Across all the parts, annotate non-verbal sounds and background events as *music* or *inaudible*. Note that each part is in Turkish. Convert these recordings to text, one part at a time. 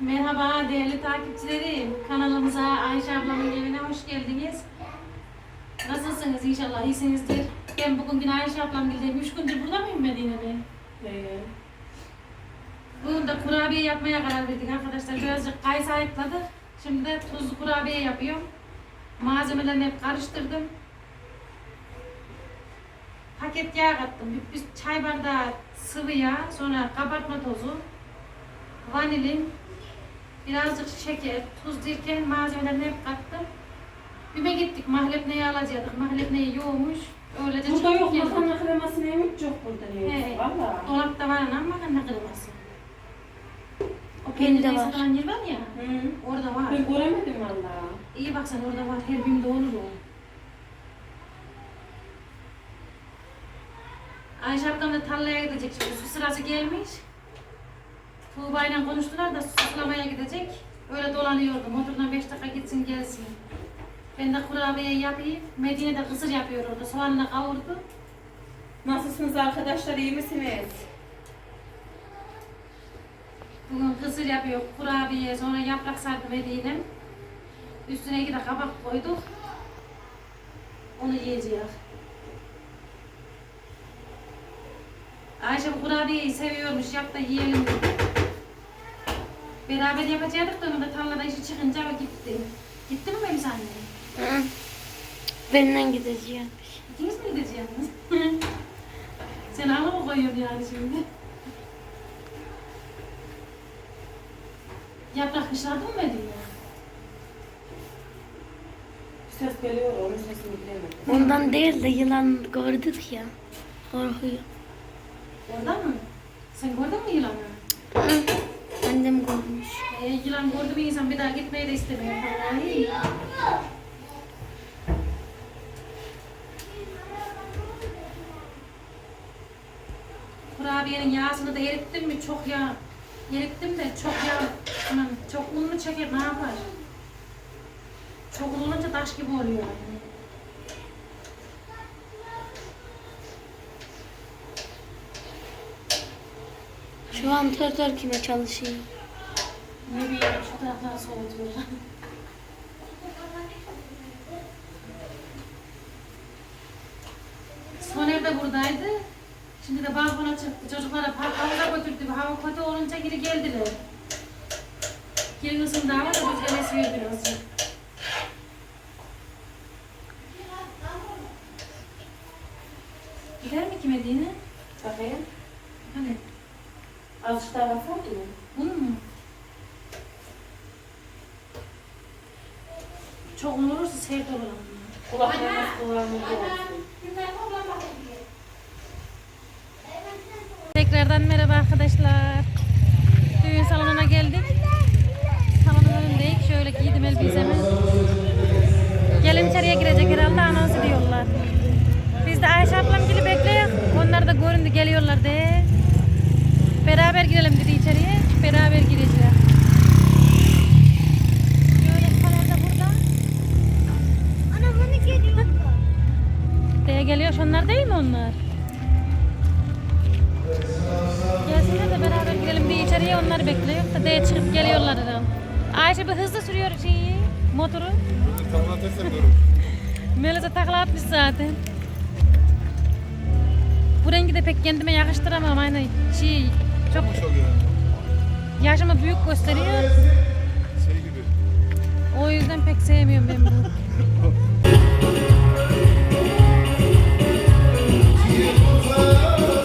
Merhaba değerli takipçilerim. Kanalımıza Ayşe ablamın evine hoş geldiniz. Nasılsınız inşallah iyisinizdir. Ben bugün yine Ayşe ablam geldim. Üç gündür burada mıyım Medine'de? Ee, Bugün de kurabiye yapmaya karar verdik arkadaşlar. Birazcık kayısı ayıkladık. Şimdi de tuzlu kurabiye yapıyorum. Malzemelerini hep karıştırdım. Paket yağ kattım. Bir, bir çay bardağı sıvı yağ, sonra kabartma tozu, vanilin, birazcık şeker, tuz derken malzemelerini hep kattım. Bime gittik, mahlepneyi alacaktık. Mahlepneyi yoğurmuş. Öylece burada yok geldik. makarna kreması neymiş yok burada He. neymiş. Valla. Dolapta var anam makarna kreması. O Benim de peynir var. yer var ya, Hı. orada var. Ben göremedim valla. İyi bak sen orada var, her bimde olur o. Ayşe ablam da tarlaya gidecek şimdi, su sırası gelmiş. Tuğba ile konuştular da sulamaya gidecek. Öyle dolanıyordu, motordan 5 dakika gitsin gelsin. Ben de kurabiye yapayım. Medine'de kısır yapıyor orada, soğanla kavurdu. Nasılsınız arkadaşlar iyi misiniz? Bugün kısır yapıyor, kurabiye, sonra yaprak sardı Medine. Üstüne iki de kabak koyduk. Onu yiyeceğiz. Ayşe kurabiyeyi seviyormuş, yap da yiyelim dedi. Beraber yapacaktık da onun da tarlada işi çıkınca o gitti. Gitti mi Melis anne? Hı. Benden gideceğim. İkiniz mi gideceksiniz? *laughs* Sen ağla mı koyuyorsun yani şimdi? Yaprak kışladı mı Medine? Ses geliyor onun sesini bilemedim. Ondan değil de yılan gördük ya. Korkuyor. Orada mı? Sen gördün mü yılanı? Hı. Annem görmüş. Yılan gördü bir insan bir daha gitmeyi de istemiyor. Vallahi. Kurabiyenin yağsını da erittim mi çok yağ erittim de çok yağ aman çok un mu çeker ne yapar? Çok un olunca taş gibi oluyor yani. Şu an tör kime çalışıyor. Ne bileyim şu tarafları soğutuyor. Soner de buradaydı. Şimdi de balkona çıktı. Çocuklara park havuza götürdü. Hava kötü olunca geri geldiler. Gelin ısındı da rüzgar esiyor birazcık. Gider mi ki Medine? Bakayım. Hani Azıcık daha bakar mı? ほら、向こ。Onlar onlar? Gelsinler de beraber girelim bir içeriye onları bekliyor. Da Deye çıkıp geliyorlar herhalde. Ayşe bir hızlı sürüyor şeyi, motoru. Takla atarsan görür. Melisa takla atmış zaten. Bu rengi de pek kendime yakıştıramam. Aynı şey çok yaşımı büyük gösteriyor. Şey gibi. O yüzden pek sevmiyorum ben bunu. *laughs* Oh,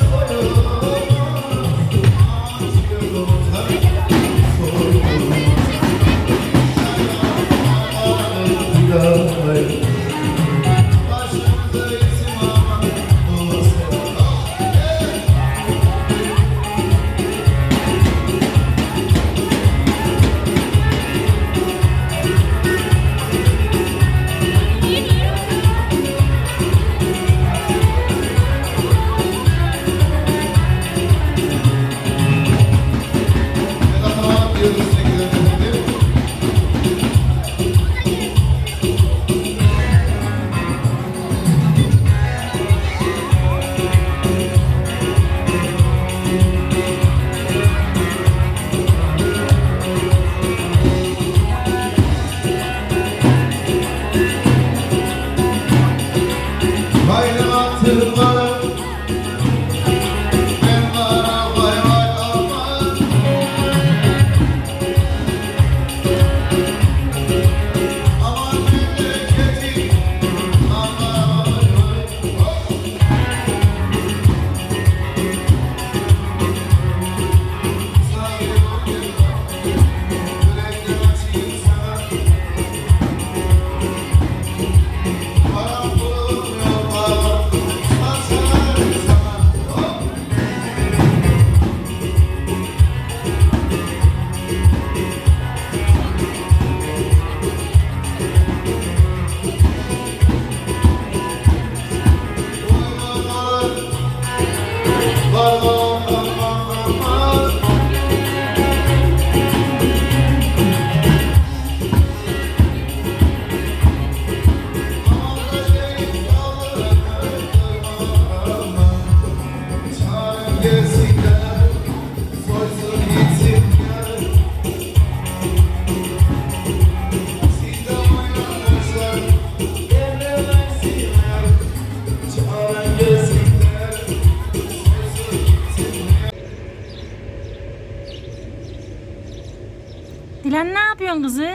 kızım?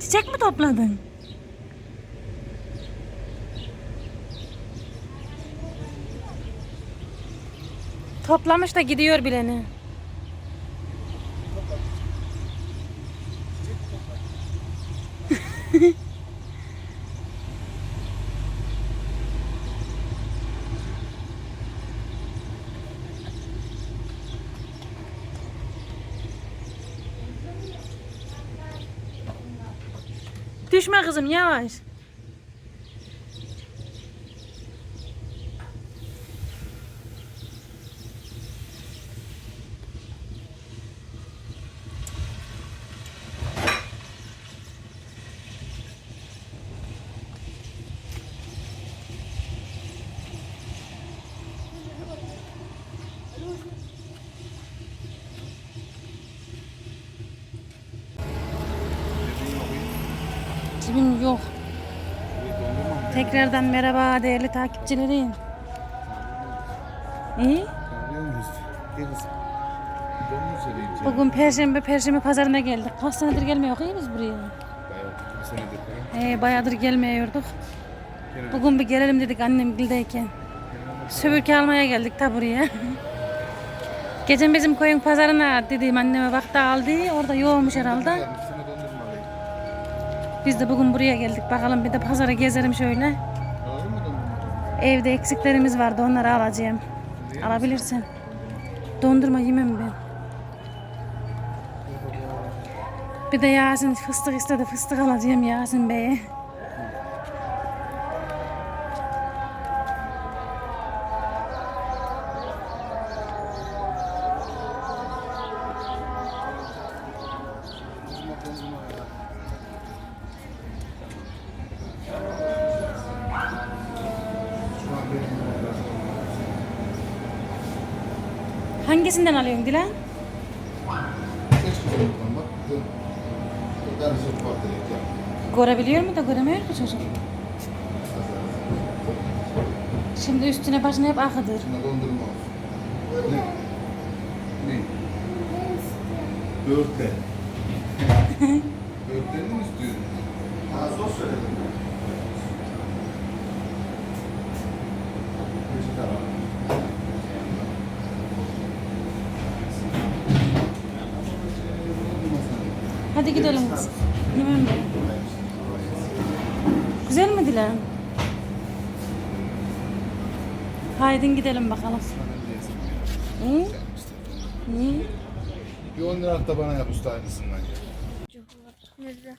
Çiçek mi topladın? Toplamış da gidiyor bileni. Düşme kızım yavaş. Tekrardan merhaba değerli takipçilerim. İyi. Bugün Perşembe, Perşembe pazarına geldik. Kaç senedir gelmiyor iyi biz buraya? Ee, bayağıdır gelmiyorduk. Bugün bir gelelim dedik annem gildeyken. Söbürke almaya geldik ta buraya. *laughs* Geçen bizim koyun pazarına dedim anneme vakti aldı. Orada yoğurmuş herhalde. Biz de bugün buraya geldik. Bakalım bir de pazara gezelim şöyle. Evde eksiklerimiz vardı onları alacağım. Alabilirsen. Dondurma yemem ben. Bir de Yasin fıstık istedi. Fıstık alacağım Yasin Bey'e. Hangisinden alıyorsun Dilan? Görebiliyor mu da göremiyor mu çocuk? Şimdi üstüne başına hep akıdır. Ne? Börte. Börteni mi istiyorsun? Ha, sos söyledim. Hadi gidelim ben. Güzel mi Dilan? Haydi gidelim bakalım. İyi. İyi. Bir 10 lira da bana yap usta aynısından ya. Nerede?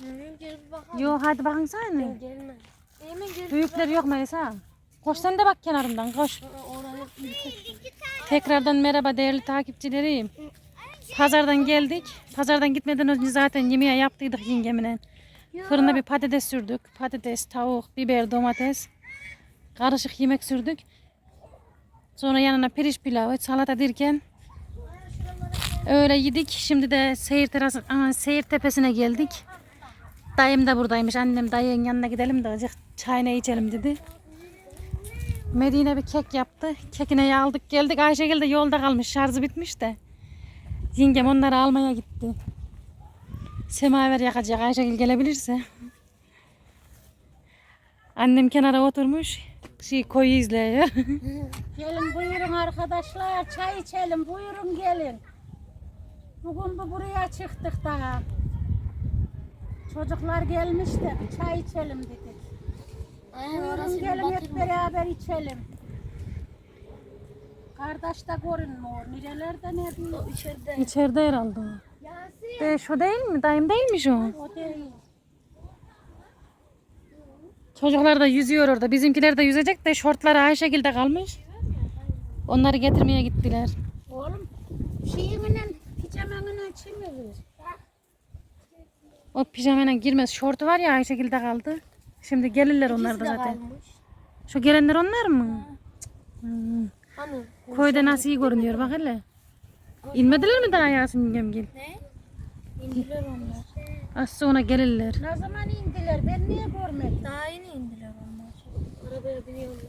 Nereye gel bir bakalım. Yo hadi bakın sen. Gelmez. Büyükler yok Melisa. Koş sen de bak kenarından koş. Tekrardan merhaba değerli takipçilerim. Pazardan geldik. Pazardan gitmeden önce zaten yemeği yaptıydık yengemle. Fırına bir patates sürdük. Patates, tavuk, biber, domates. Karışık yemek sürdük. Sonra yanına pirinç pilavı, salata derken öyle yedik. Şimdi de seyir terası, aa, seyir tepesine geldik. Dayım da buradaymış. Annem dayının yanına gidelim de azıcık çayını içelim dedi. Medine bir kek yaptı. Kekine aldık geldik. Ayşegül de yolda kalmış. Şarjı bitmiş de. Yengem onları almaya gitti. Semaver yakacak Ayşegül gelebilirse. Annem kenara oturmuş. Şey koyu izliyor. *laughs* Gelin buyurun arkadaşlar çay içelim buyurun gelin. Bugün bu buraya çıktık daha. Çocuklar gelmiş de bir çay içelim dedik. Aynen Buyurun gelin hep beraber içelim. Kardeş de görünmüyor. Nerelerde ne diyor? İçeride. İçeride herhalde. o. De, şu değil mi? Dayım değilmiş o. O değil. Çocuklar da yüzüyor orada. Bizimkiler de yüzecek de şortları Ayşegül'de kalmış. Onları getirmeye gittiler. Oğlum şeyinle pijamanla çimirir. O pijamana girmez. Şortu var ya Ayşegül'de kaldı. Şimdi gelirler onlar da zaten. kalmış. Şu gelenler onlar mı? Hmm. Hani? Koyda nasıl iyi görünüyor bak hele. İnmediler mi daha Yasin yengemgil? Ne? İndiler onlar. Az sonra gelirler. Ne zaman indiler ben niye görmedim? Daha yeni indiler onlar. Arabaya biniyorlar.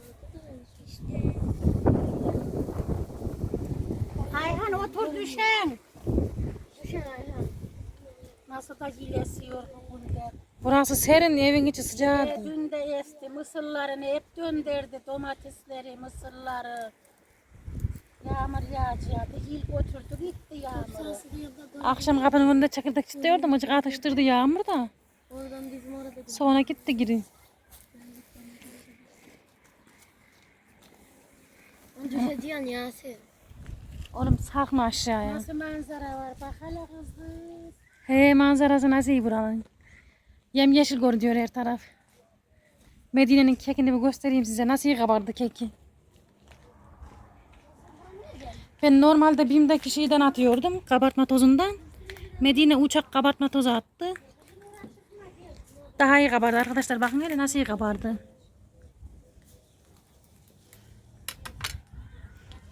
İşte. Ayhan otur düşen. Burası da yil esiyor bugün de. Burası serin, evin içi Ee, sıcaktı. dün de esti. Mısırlarını hep döndürdü. Domatesleri, mısırları. Yağmur yağacaktı. Yil götürdü gitti yağmuru. Akşam kapının önünde çekirdek çitliyordum. Acık atıştırdı yağmur da. Oradan bizim orada. Sonra gitti geri. Düşeceğin Yasin. Oğlum sakma aşağıya. Nasıl manzara var? Bak hele kızım. He manzarası nasıl iyi buranın. Yem yeşil görünüyor her taraf. Medine'nin kekini bir göstereyim size. Nasıl iyi kabardı keki. Ben normalde BİM'deki şeyden atıyordum. Kabartma tozundan. Medine uçak kabartma tozu attı. Daha iyi kabardı arkadaşlar. Bakın hele nasıl iyi kabardı.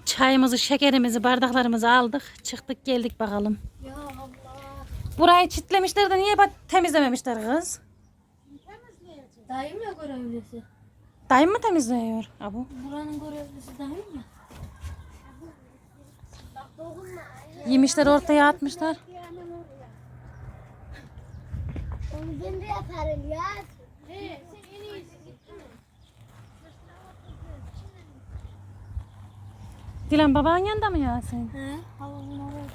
Çayımızı, şekerimizi, bardaklarımızı aldık. Çıktık geldik bakalım. Ya Allah. Burayı çitlemişler de niye temizlememişler kız? Dayım ya görevlisi. Dayım mı temizliyor? Abu. Buranın görevlisi dayım ya. Yemişler ortaya atmışlar. Onu ben de yaparım ya. Dilan babanın yanında mı Yasin? He? Havuzun oraya.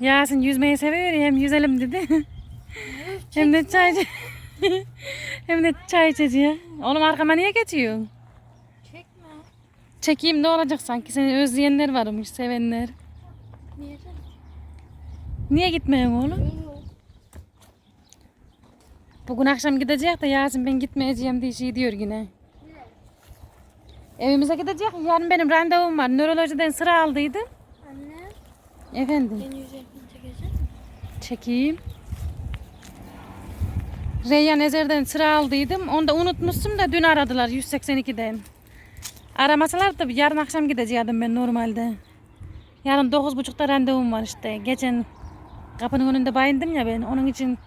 Yasin yüzmeyi seviyor ya hem yüzelim dedi. hem de çay *laughs* hem de çay içeceği. Oğlum arkama niye geçiyorsun? Çekeyim ne olacak sanki seni özleyenler varmış sevenler. Niye canım? Niye gitmiyorsun oğlum? Bugün akşam gidecek de Yasin ben gitmeyeceğim diye şey diyor yine. Evimize gidecek. Yarın benim randevum var. Nörolojiden sıra aldıydım. Anne. Efendim. Yüzeyini misin? Çekeyim. Reyyan Ezer'den sıra aldıydım. Onu da unutmuştum da dün aradılar 182'den. Aramasalar da yarın akşam gidecektim ben normalde. Yarın 9.30'da randevum var işte. Geçen kapının önünde bayındım ya ben. Onun için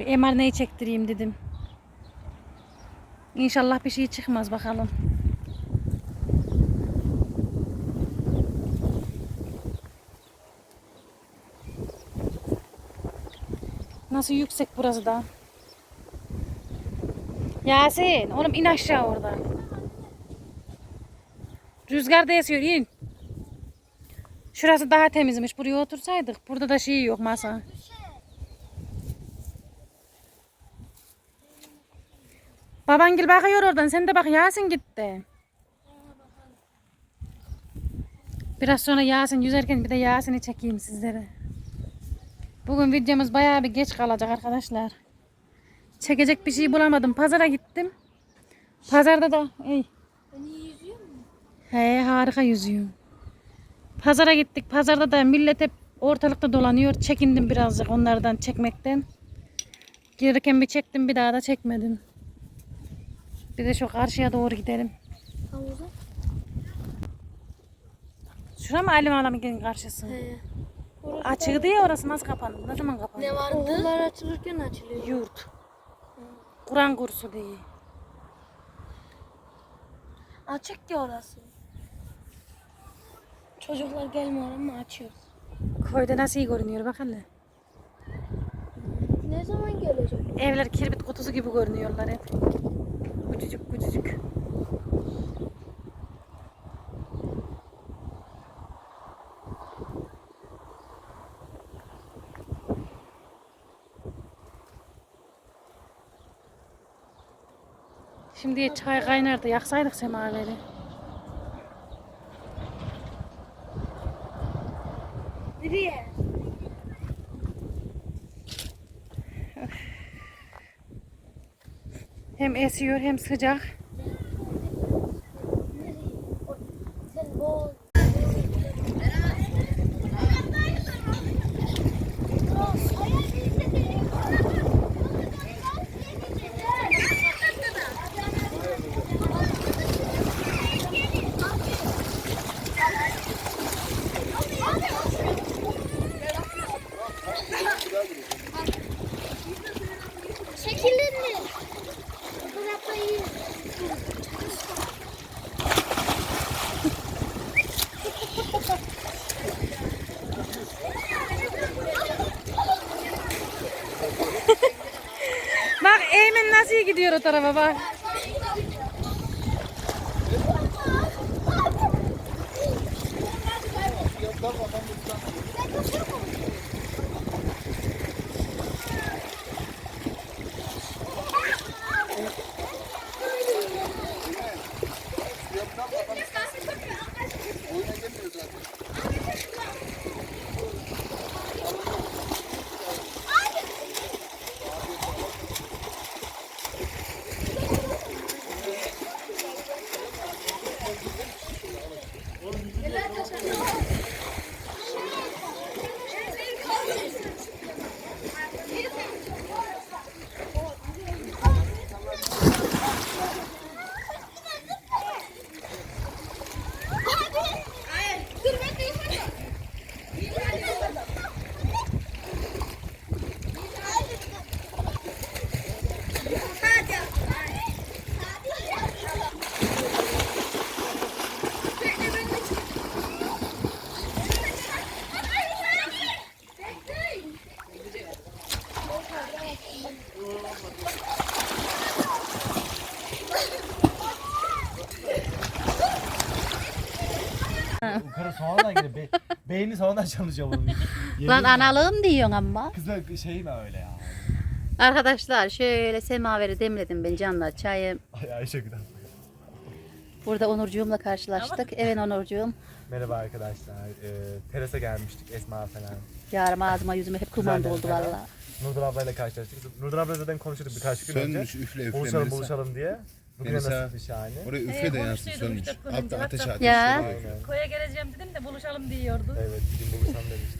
bir MRNA'yı çektireyim dedim. İnşallah bir şey çıkmaz bakalım. Nasıl yüksek burası da. Yasin, oğlum in aşağı orada. Rüzgar da esiyor, in. Şurası daha temizmiş. Buraya otursaydık. Burada da şey yok masa. Babangil bakıyor oradan. Sen de bak Yasin gitti. Biraz sonra Yasin yüzerken bir de Yasin'i çekeyim sizlere. Bugün videomuz bayağı bir geç kalacak arkadaşlar. Çekecek bir şey bulamadım. Pazara gittim. Pazarda da ey. Ben iyi yüzüyor mu? He harika yüzüyor. Pazara gittik. Pazarda da millet hep ortalıkta dolanıyor. Çekindim birazcık onlardan çekmekten. Gelirken bir çektim bir daha da çekmedim. Bir de şu karşıya doğru gidelim. Havuza? Şura mı Alim Alamgil'in karşısı? He. Açıktı ya orası nasıl kapandı? Ne zaman kapandı? Ne vardı? Okullar açılırken açılıyor. Yurt. Kur'an kursu diye. Açık ki orası. Çocuklar gelmiyor ama açıyoruz. Köyde nasıl iyi görünüyor bak hele. Ne zaman gelecek? Evler kirbit kutusu gibi görünüyorlar hep. Küçücük küçücük. Şimdi çay kaynardı yaksaydık semaveri. Hem esiyor hem sıcak. Sen bol. Çekilir mi? Fotoğrafta iyi. gidiyor o tarafa bak. Yukarı sonradan gidiyor. Be beyni sonradan çalışıyor bunun. Yemin Lan ederim. analığım diyorsun ama. Kızlar şey mi öyle ya? Arkadaşlar şöyle semaveri demledim ben canlar çayı. Ay Ayşe Gülen. Burada Onurcuğumla karşılaştık. Evet Onurcuğum. Merhaba arkadaşlar. Ee, terasa gelmiştik Esma falan. Yarım ağzıma yüzüme hep kumanda Güzel oldu yerler. valla. Nurdan ablayla karşılaştık. Nurdan abla zaten konuşuyorduk birkaç gün önce. Sönmüş üfle üfle. Buluşalım Melisa. buluşalım diye. Bugün Melisa. nasipmiş yani. Oraya üfle de Ee, yansın konuştuyduk sönmüş. Hatta ateş Hatta- ateş. Ya. Aynen. Koya geleceğim dedim de buluşalım diyordu. Evet bugün buluşalım demişti.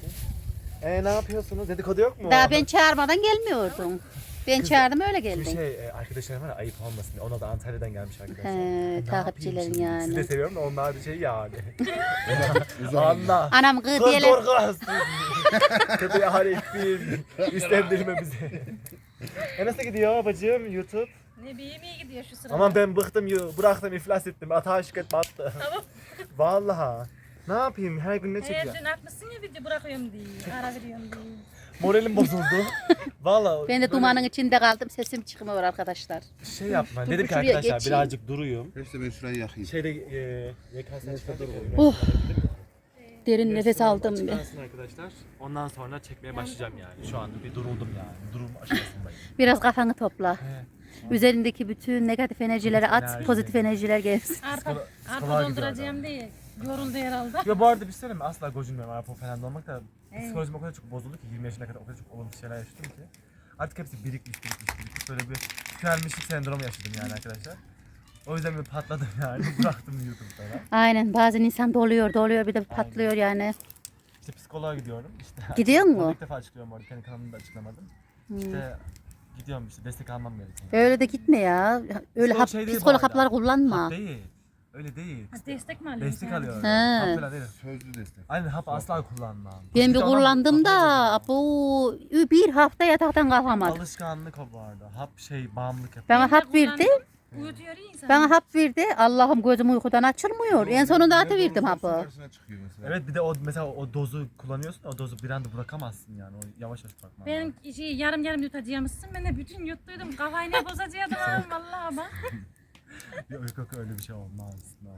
Ee ne yapıyorsunuz? Dedikodu yok mu? Daha ben çağırmadan gelmiyordum. Ben çağırdım öyle Bir geldin. şey e, arkadaşlarım var ya, ayıp olmasın diye. Ona da Antalya'dan gelmiş arkadaşlar. He, takipçilerin yani. Sizi de seviyorum da onlar da şey yani. *laughs* Anla. Anam gı Kız diyelim. korkaz. Kötüye harifim. Üstlendirme bizi. e nasıl gidiyor bacım YouTube? Ne bileyim iyi gidiyor şu sırada. Aman ben bıktım bıraktım iflas ettim. Atağa şirket battı. Tamam. *laughs* Vallahi. Ne yapayım her gün ne Her çekiyor? gün atmışsın ya video bırakıyorum diye. Ara veriyorum diye. Moralim bozuldu. *laughs* Vallahi. Ben de böyle dumanın içinde kaldım. Sesim çıkmıyor arkadaşlar. Şey yapma. Dur, Dedim ki şuraya arkadaşlar geçeyim. birazcık duruyum. Neyse ben şurayı yakayım. Şeyde e, YKS çıkardık. Oh. Derin nefes aldım bir. Çıkarsın arkadaşlar. Ondan sonra çekmeye başlayacağım yani. Şu anda bir duruldum yani. Durum *laughs* aşamasındayım. Biraz kafanı topla. He. Üzerindeki bütün negatif enerjileri at, Enerji. pozitif enerjiler gelsin. Arpa, arpa dolduracağım diye. Yoruldu herhalde. Ya bu arada bir şey söyleyeyim mi? Asla gocunmuyorum Arap falan olmak da Evet. psikolojim o kadar çok bozuldu ki 20 yaşına kadar o kadar çok olumsuz şeyler yaşadım ki. Artık hepsi birikmiş birikmiş birikmiş. Böyle bir tükenmişlik sendromu yaşadım yani arkadaşlar. O yüzden bir patladım yani. *laughs* Bıraktım YouTube'da. Aynen bazen insan doluyor doluyor bir de patlıyor yani. İşte psikoloğa gidiyorum. İşte Gidiyor mu? İlk defa açıklıyorum orada. Kendi kanalımda açıklamadım. Hmm. İşte gidiyorum işte destek almam gerekiyor. Öyle de gitme ya. Öyle Psikolog hap, şey değil bu psikolog arada. haplar kullanma. Hap değil. Öyle değil. Ha, Destek mi alıyorsun? Destek alıyorum. He. Hap falan değil. Sözlü destek. Aynen hap asla kullanmam. Ben bir kullandım da bu bir hafta yataktan kalkamadım. Alışkanlık o bu arada. Hap şey bağımlılık yapıyor. Bana Ben hap verdi. Uyutuyor ya insanı. Bana hap verdi. Allah'ım gözüm uykudan açılmıyor. En sonunda atıverdim hapı. Evet bir de o mesela o dozu kullanıyorsun o dozu bir anda bırakamazsın yani. O yavaş yavaş bırakman lazım. Ben şey, yarım yarım yutacağımızsın. Ben de bütün yuttuydum. Kafayı ne bozacaktım *laughs* abi vallahi bak. *laughs* Yok yok öyle bir şey olmaz. No.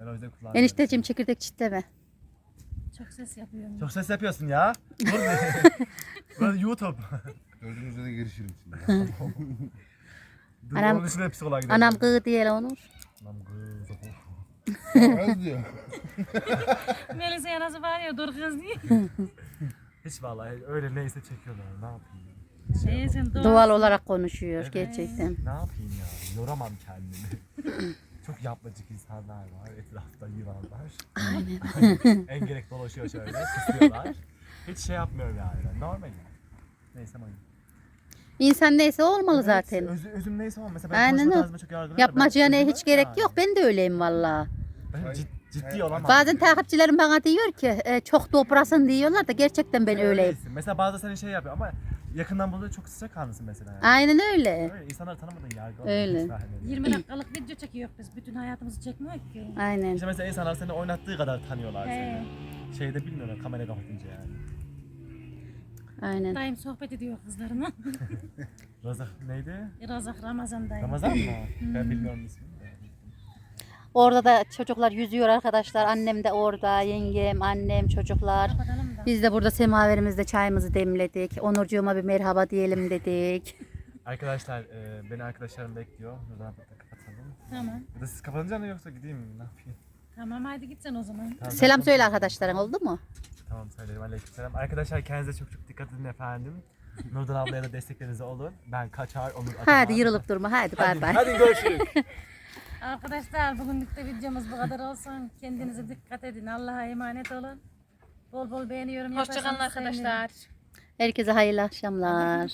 Ben o yüzden kullanmıyorum. Enişteciğim çekirdek çitleme. Çok ses yapıyorum. Çok ses yapıyorsun ya. Dur bir. Burası YouTube. Dördünüzde de girişirim şimdi. *laughs* Dur Anam- onun de psikoloğa gidelim. Anam gı diye Onur. Anam kız. Az diyor. *laughs* Melisa'ya nasıl bağırıyor dur kız diye. *laughs* Hiç vallahi öyle neyse çekiyorlar. Ne yapayım? Sen doğal. Doğal olarak konuşuyor Evet. gerçekten. Ne yapayım ya? Yoramam kendimi. *laughs* Çok yapmacık insanlar var. Etrafta yılanlar. Aynen. en gerek dolaşıyor şöyle. Kısıyorlar. Hiç şey yapmıyorum yani. Normal yani. Neyse ama. İnsan neyse olmalı Evet, zaten. Öz, özüm neyse ama mesela ben Aynen konuşma öyle. çok yargılarım. Yapmacaya Ben ne hiç gerek yani. yok. Ben de öyleyim valla. Ben ciddi Hayır. olamam. Bazen takipçilerim bana diyor ki e, çok dobrasın diyorlar da gerçekten ben Sen öyleyim. öylesin. Mesela bazı senin şey yapıyor ama yakından buluyor çok sıcak kanlısın mesela. Yani. Aynen öyle. Öyle insanları tanımadığın yargı Öyle. 20 dakikalık video çekiyoruz biz. Bütün hayatımızı çekmiyor ki. Aynen. İşte mesela insanlar seni oynattığı kadar tanıyorlar He. seni. Şeyde bilmiyorlar kamera kapatınca yani. Aynen. Daim sohbet ediyor kızlarına. *laughs* Razak neydi? Razak Ramazan'dayım. Ramazan mı? Ben bilmiyorum ismini de. Orada da çocuklar yüzüyor arkadaşlar. Annem de orada, yengem, annem, çocuklar. Da. Biz de burada semaverimizde çayımızı demledik. Onurcuğuma bir merhaba diyelim dedik. *laughs* Arkadaşlar e, beni arkadaşlarım bekliyor. Buradan da kapatalım. Tamam. Ya da siz kapatınca mı yoksa gideyim mi? Ne yapayım? Tamam hadi gitsen o zaman. Tamam, Selam söyle arkadaşların oldu mu? Tamam söylerim. Aleykümselam. Arkadaşlar kendinize çok çok dikkat edin efendim. Nurdan ablaya da desteklerinizi olun. Ben kaçar, Onur atar. Hadi yırılıp durma. Hadi bay bay. Hadi görüşürüz. *laughs* Arkadaşlar bugünlük de videomuz bu kadar olsun. Kendinize dikkat edin. Allah'a emanet olun. Bol bol beğeniyorum. Hoşçakalın arkadaşlar. Herkese hayırlı akşamlar.